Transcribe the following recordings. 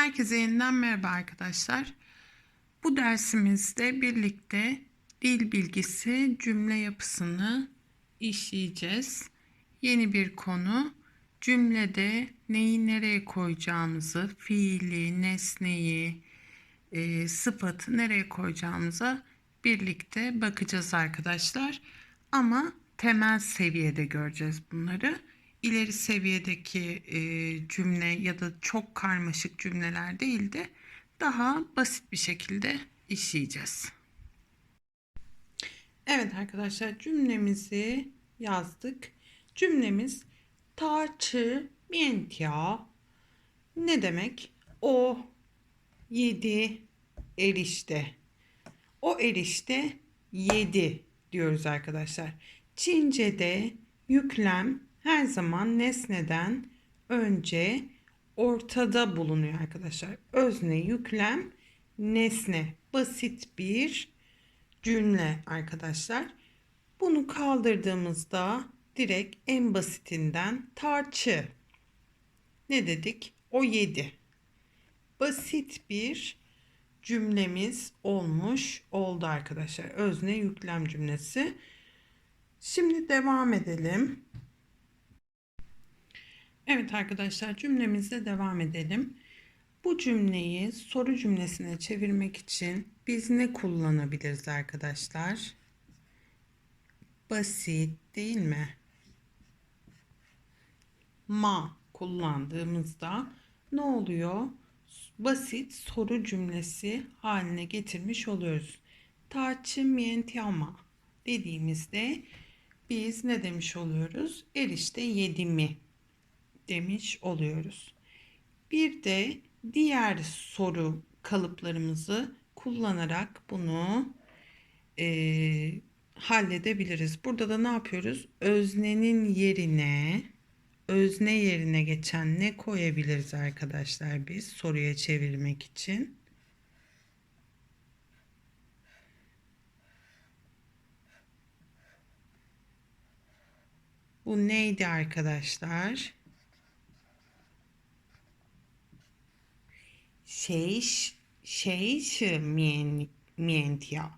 Herkese yeniden merhaba arkadaşlar. Bu dersimizde birlikte dil bilgisi cümle yapısını işleyeceğiz. Yeni bir konu. Cümlede neyi nereye koyacağımızı, fiili, nesneyi, e, sıfatı nereye koyacağımıza birlikte bakacağız arkadaşlar. Ama temel seviyede göreceğiz bunları. İleri seviyedeki e, cümle ya da çok karmaşık cümleler değil de daha basit bir şekilde işleyeceğiz. Evet arkadaşlar cümlemizi yazdık. Cümlemiz ta çı mientia ne demek? O yedi erişte. O erişte yedi diyoruz arkadaşlar. Çince'de yüklem her zaman nesneden önce ortada bulunuyor arkadaşlar. Özne, yüklem, nesne. Basit bir cümle arkadaşlar. Bunu kaldırdığımızda direkt en basitinden tarçı. Ne dedik? O yedi. Basit bir cümlemiz olmuş oldu arkadaşlar. Özne yüklem cümlesi. Şimdi devam edelim. Evet arkadaşlar cümlemizle devam edelim. Bu cümleyi soru cümlesine çevirmek için biz ne kullanabiliriz arkadaşlar? Basit değil mi? Ma kullandığımızda ne oluyor? Basit soru cümlesi haline getirmiş oluyoruz. Taçı mientiama dediğimizde biz ne demiş oluyoruz? Erişte yedi mi demiş oluyoruz. Bir de diğer soru kalıplarımızı kullanarak bunu e, halledebiliriz. Burada da ne yapıyoruz? Öznenin yerine özne yerine geçen ne koyabiliriz arkadaşlar biz soruya çevirmek için? Bu neydi arkadaşlar? Şey, şey, şey mientia.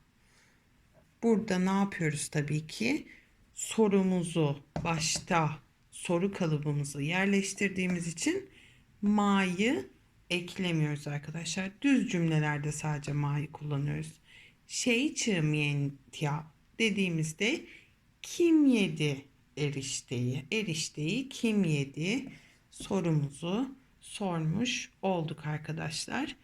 Burada ne yapıyoruz tabii ki? Sorumuzu başta soru kalıbımızı yerleştirdiğimiz için ma'yı eklemiyoruz arkadaşlar. Düz cümlelerde sadece ma'yı kullanıyoruz. Şey mientia dediğimizde kim yedi erişteyi? Erişteyi kim yedi? Sorumuzu sormuş olduk arkadaşlar.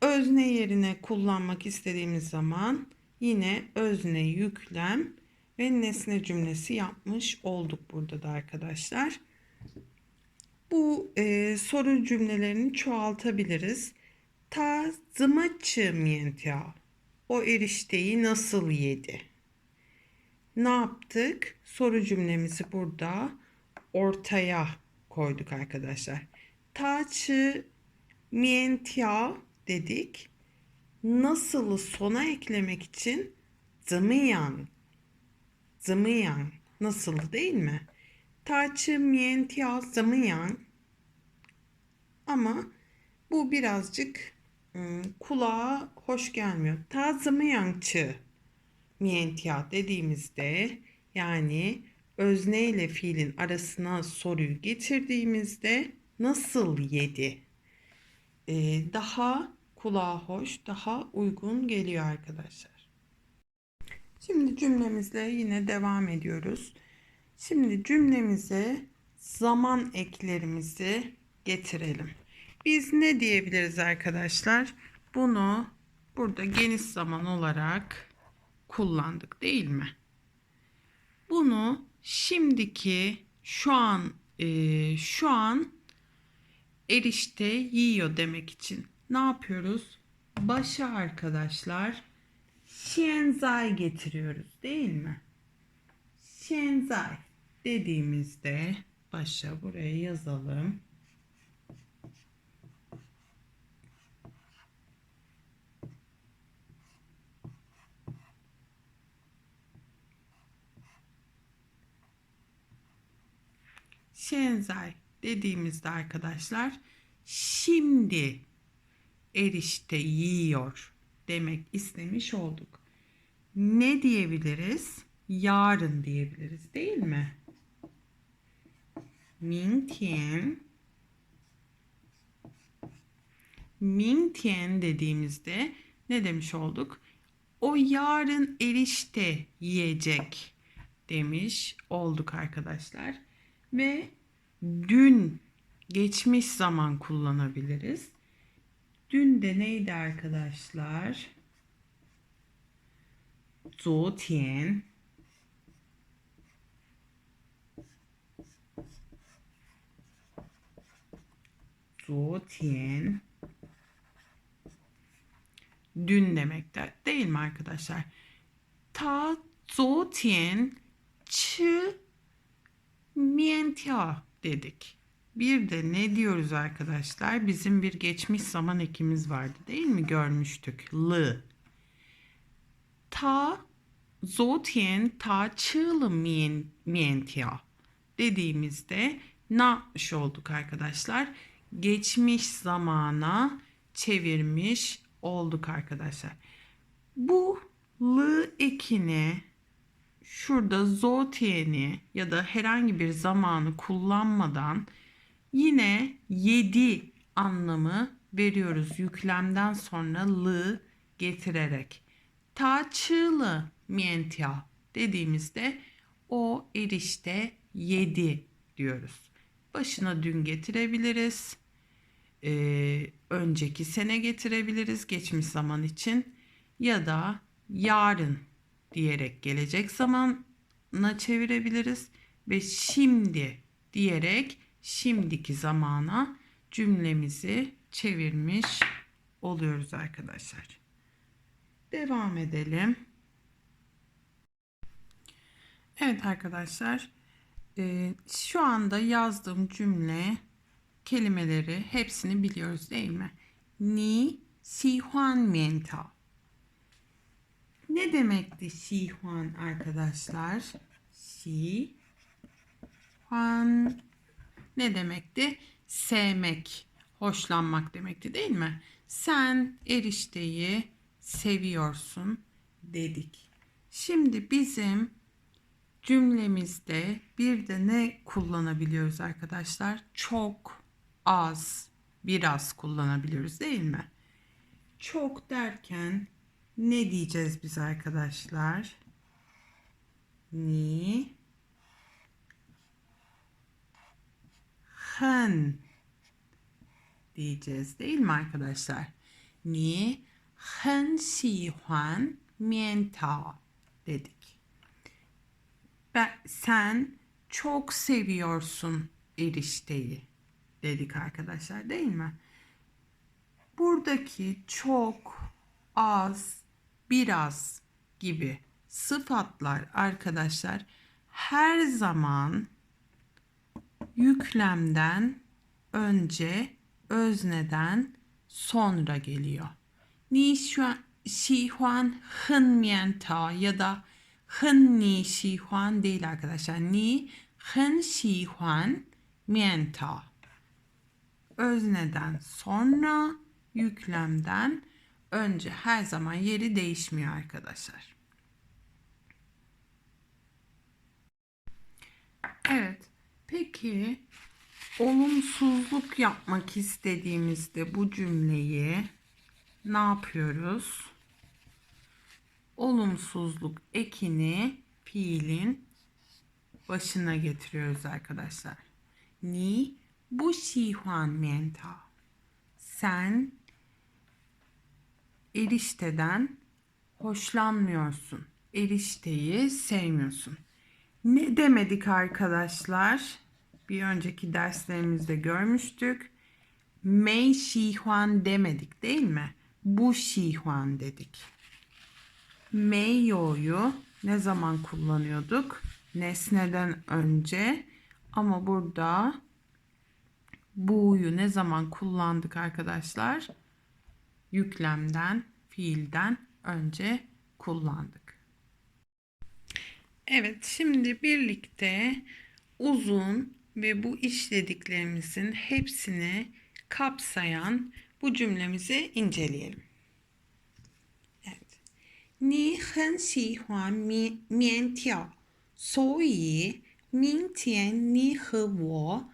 Özne yerine kullanmak istediğimiz zaman yine özne yüklem ve nesne cümlesi yapmış olduk burada da arkadaşlar. Bu e, soru cümlelerini çoğaltabiliriz. Ta zımaçı miyentia. O erişteyi nasıl yedi? Ne yaptık? Soru cümlemizi burada ortaya koyduk arkadaşlar. Taçı mientia dedik. Nasılı sona eklemek için zımıyan zımıyan nasıl değil mi? Taçı mientia zımıyan ama bu birazcık ım, kulağa hoş gelmiyor. Ta zımıyançı mientia dediğimizde yani özne ile fiilin arasına soruyu getirdiğimizde nasıl yedi? Ee, daha kulağa hoş, daha uygun geliyor arkadaşlar. Şimdi cümlemizle yine devam ediyoruz. Şimdi cümlemize zaman eklerimizi getirelim. Biz ne diyebiliriz arkadaşlar? Bunu burada geniş zaman olarak kullandık değil mi? Bunu şimdiki şu an e, şu an erişte yiyor demek için ne yapıyoruz? Başa arkadaşlar şenzai getiriyoruz değil mi? Şenzai dediğimizde başa buraya yazalım. Şenzai dediğimizde arkadaşlar şimdi erişte yiyor demek istemiş olduk. Ne diyebiliriz? Yarın diyebiliriz değil mi? Mingtian Mingtian dediğimizde ne demiş olduk? O yarın erişte yiyecek demiş olduk arkadaşlar. Ve dün geçmiş zaman kullanabiliriz. Dün de neydi arkadaşlar? Zotien. Zotien. Dün demekte değil mi arkadaşlar? Ta zotien çi mian dedik. Bir de ne diyoruz arkadaşlar? Bizim bir geçmiş zaman ekimiz vardı değil mi? Görmüştük. Lı. Ta zotian ta çığlı mien, mientia dediğimizde ne yapmış olduk arkadaşlar? Geçmiş zamana çevirmiş olduk arkadaşlar. Bu lı ekini şurada zotiyeni ya da herhangi bir zamanı kullanmadan yine yedi anlamı veriyoruz yüklemden sonra l getirerek. Ta çığlı mientia dediğimizde o erişte yedi diyoruz. Başına dün getirebiliriz. Ee, önceki sene getirebiliriz geçmiş zaman için ya da yarın diyerek gelecek zamana çevirebiliriz ve şimdi diyerek şimdiki zamana cümlemizi çevirmiş oluyoruz arkadaşlar. Devam edelim. Evet arkadaşlar, e, şu anda yazdığım cümle kelimeleri hepsini biliyoruz değil mi? Ni si huan mian tao. Ne demekti si huan arkadaşlar? Si huan ne demekti? Sevmek, hoşlanmak demekti değil mi? Sen erişteyi seviyorsun dedik. Şimdi bizim cümlemizde bir de ne kullanabiliyoruz arkadaşlar? Çok az, biraz kullanabiliyoruz değil mi? Çok derken ne diyeceğiz biz arkadaşlar? Ni hen diyeceğiz değil mi arkadaşlar? Ni hen xi huan mian tao dedik. Ben, sen çok seviyorsun erişteyi dedik arkadaşlar değil mi? Buradaki çok, az, biraz gibi sıfatlar arkadaşlar her zaman yüklemden önce özneden sonra geliyor. Ni xi huan hen mian tao ya da hen ni xi huan değil arkadaşlar. Ni hen xi huan mian tao. Özneden sonra yüklemden önce her zaman yeri değişmiyor arkadaşlar. Evet. Peki olumsuzluk yapmak istediğimizde bu cümleyi ne yapıyoruz? Olumsuzluk ekini fiilin başına getiriyoruz arkadaşlar. Ni bu şihuan mienta. Sen erişteden hoşlanmıyorsun. Erişteyi sevmiyorsun. Ne demedik arkadaşlar? Bir önceki derslerimizde görmüştük. Mei Shihuan demedik değil mi? Bu Shihuan dedik. Meiyo'yu ne zaman kullanıyorduk? Nesneden önce. Ama burada bu'yu ne zaman kullandık arkadaşlar? Yüklemden, fiilden önce kullandık. Evet, şimdi birlikte uzun ve bu işlediklerimizin hepsini kapsayan bu cümlemizi inceleyelim. Evet. 你很喜欢面面条，所以明天你和我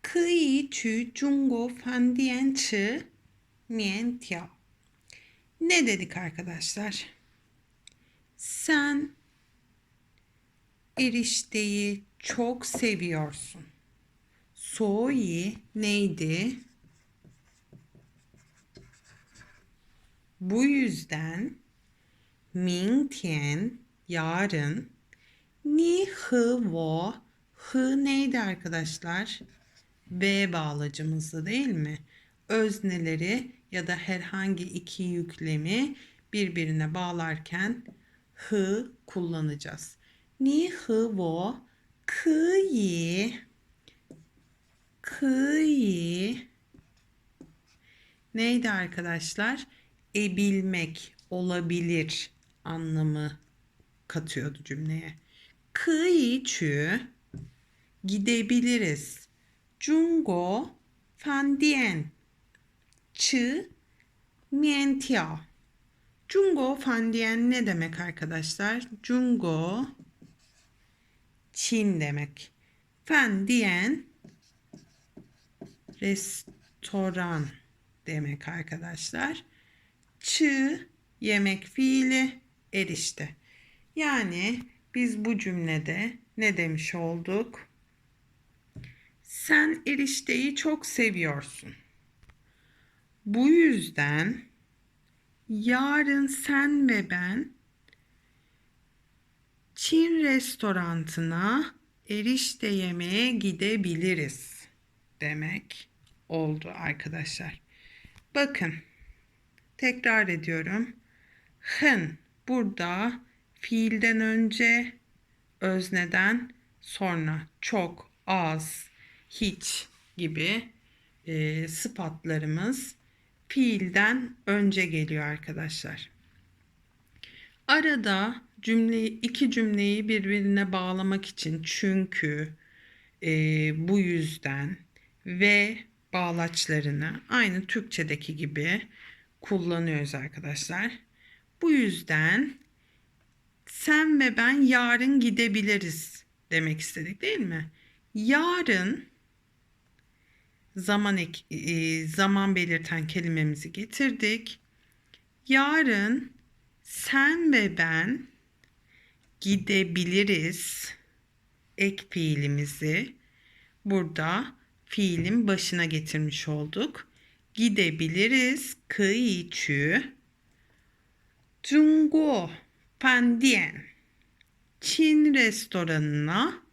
可以去中国饭店吃 面条。Ne dedik arkadaşlar? Sen erişteyi çok seviyorsun. Soğuyi neydi? Bu yüzden Mingtian yarın Ni hı wo hı neydi arkadaşlar? V bağlacımızdı değil mi? Özneleri ya da herhangi iki yüklemi birbirine bağlarken hı kullanacağız. Ni hı wo kıyı kıyı neydi arkadaşlar? Ebilmek, olabilir anlamı katıyordu cümleye. Kıyı çü gidebiliriz. Jungo fandian çı mientia. Jungo fandian ne demek arkadaşlar? Jungo Çin demek. Fandian restoran demek arkadaşlar. Çı yemek fiili erişte. Yani biz bu cümlede ne demiş olduk? Sen erişteyi çok seviyorsun. Bu yüzden yarın sen ve ben Çin restorantına erişte yemeye gidebiliriz demek oldu arkadaşlar. Bakın tekrar ediyorum. Hın burada fiilden önce özneden sonra çok az hiç gibi e, sıfatlarımız fiilden önce geliyor arkadaşlar. Arada cümleyi iki cümleyi birbirine bağlamak için çünkü e, bu yüzden ve bağlaçlarını aynı Türkçedeki gibi kullanıyoruz arkadaşlar. Bu yüzden sen ve ben yarın gidebiliriz demek istedik değil mi? Yarın zaman ek, e, zaman belirten kelimemizi getirdik. Yarın sen ve ben gidebiliriz ek fiilimizi burada fiilin başına getirmiş olduk. Gidebiliriz kıyı çü Cungo Pandian Çin restoranına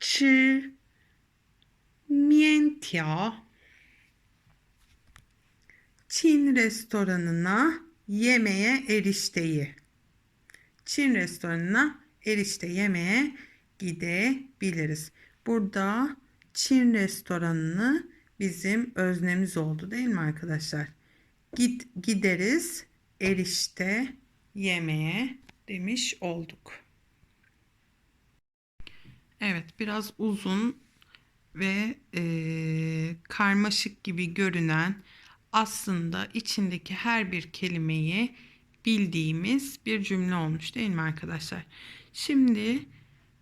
çı mientia Çin restoranına yemeğe erişteyi. Çin restoranına erişte yemeye gidebiliriz. Burada Çin restoranını bizim öznemiz oldu değil mi arkadaşlar? Git gideriz erişte yemeye demiş olduk. Evet biraz uzun ve e, karmaşık gibi görünen aslında içindeki her bir kelimeyi bildiğimiz bir cümle olmuş değil mi arkadaşlar? Şimdi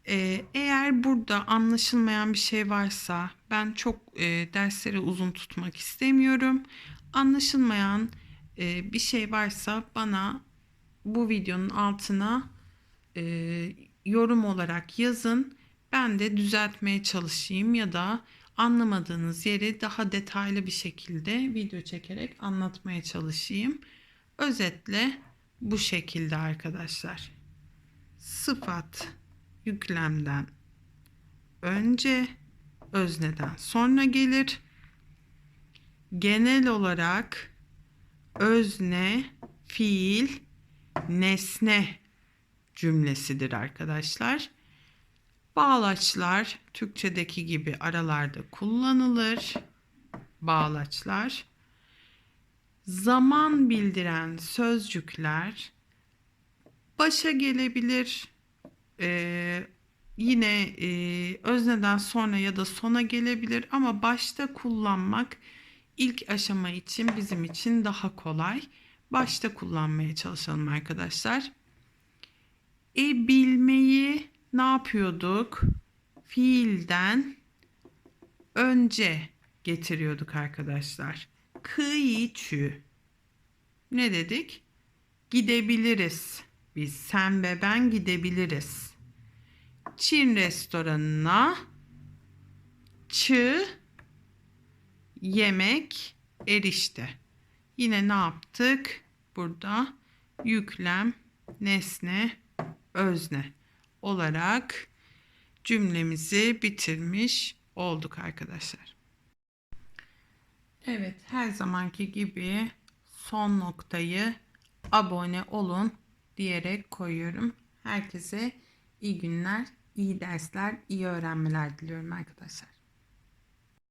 e, eğer burada anlaşılmayan bir şey varsa ben çok e, dersleri uzun tutmak istemiyorum. Anlaşılmayan e, bir şey varsa bana bu videonun altına e, yorum olarak yazın. Ben de düzeltmeye çalışayım ya da anlamadığınız yeri daha detaylı bir şekilde video çekerek anlatmaya çalışayım. Özetle bu şekilde arkadaşlar. Sıfat yüklemden önce özneden sonra gelir. Genel olarak özne, fiil, nesne cümlesidir arkadaşlar. Bağlaçlar Türkçedeki gibi aralarda kullanılır. Bağlaçlar. Zaman bildiren sözcükler başa gelebilir, e, yine e, özneden sonra ya da sona gelebilir ama başta kullanmak ilk aşama için bizim için daha kolay. Başta kullanmaya çalışalım arkadaşlar. E bilmeyi ne yapıyorduk? Fiilden önce getiriyorduk arkadaşlar. Kıyıçü. Ne dedik? Gidebiliriz. Biz sen ve ben gidebiliriz. Çin restoranına çı yemek erişte. Yine ne yaptık? Burada yüklem, nesne, özne olarak cümlemizi bitirmiş olduk arkadaşlar. Evet, her zamanki gibi son noktayı abone olun diyerek koyuyorum. Herkese iyi günler, iyi dersler, iyi öğrenmeler diliyorum arkadaşlar.